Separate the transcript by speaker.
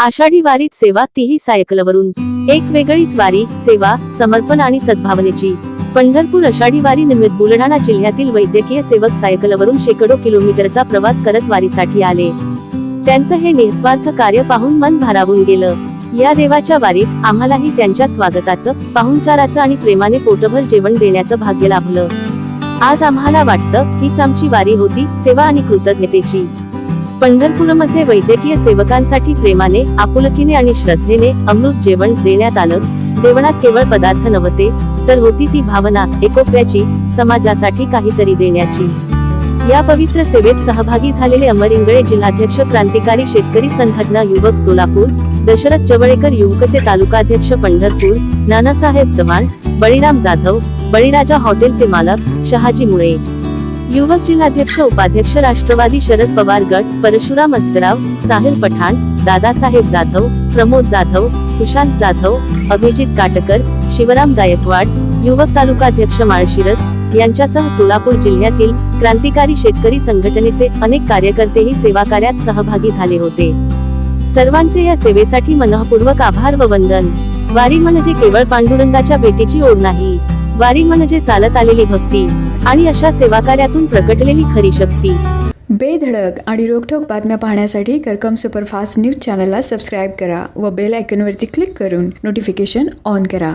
Speaker 1: आषाढी वारीत सेवा तीही सायकलवरून. एक वेगळीच वारी सेवा समर्पण आणि सद्भावनेची. पंढरपूर आषाढी वारी निमित्त बुलढाणा जिल्ह्यातील वैद्यकीय सेवक सायकलवरून शेकडो किलोमीटरचा प्रवास करत वारीसाठी आले. त्यांचं हे निस्वार्थ कार्य पाहून मन भारावून गेलं. या देवाच्या वारीत आम्हालाही त्यांच्या स्वागताचं पाहुणचाराचं आणि प्रेमाने पोटभर जेवण देण्याचं भाग्य लाभलं. आज आम्हाला वाटतं हीच आमची वारी होती सेवा आणि कृतज्ञतेची. पंढरपूरमध्ये वैद्यकीय सेवकांसाठी प्रेमाने आपुलकीने आणि श्रद्धेने अमृत जेवण देण्यात आलं. जेवणात केवळ पदार्थ नव्हते तर होती ती भावना एकोप्याची समाजासाठी काहीतरी देण्याची. या पवित्र सेवेत सहभागी झालेले अमर इंगळे जिल्हाध्यक्ष क्रांतिकारी शेतकरी संघटना युवक सोलापूर दशरथ चवळेकर युवकचे तालुकाध्यक्ष पंढरपूर नानासाहेब चव्हाण बळीराम जाधव बळीराजा हॉटेलचे मालक शहाजी मुळे. युवक जिल्हाध्यक्ष उपाध्यक्ष राष्ट्रवादी शरद पवार गट परशुराम अत्तराव साहिल पठाण दादासाहेब जाधव प्रमोद जाधव सुशांत जाधव अभिजित काटकर शिवराम गायकवाड युवक तालुकाध्यक्ष माळशिरस यांच्यासह सोलापूर जिल्ह्यातील क्रांतिकारी शेतकरी संघटनेचे अनेक कार्यकर्तेही सेवा कार्यात सहभागी झाले होते. सर्वांचे या सेवेसाठी मनःपूर्वक आभार व वंदन. वारी म्हणजे केवळ पांडुरंगाच्या भेटीची ओढ नाही. वारी म्हणजे चालत आलेली भक्ती आणि अशा सेवाकार्यातून प्रकटलेली खरी शक्ती.
Speaker 2: बेधडक आणि रोखठोक बातम्या पाहण्यासाठी करकम सुपरफास्ट न्यूज चॅनलला सबस्क्राईब करा व बेल आयकनवरती क्लिक करून नोटिफिकेशन ऑन करा.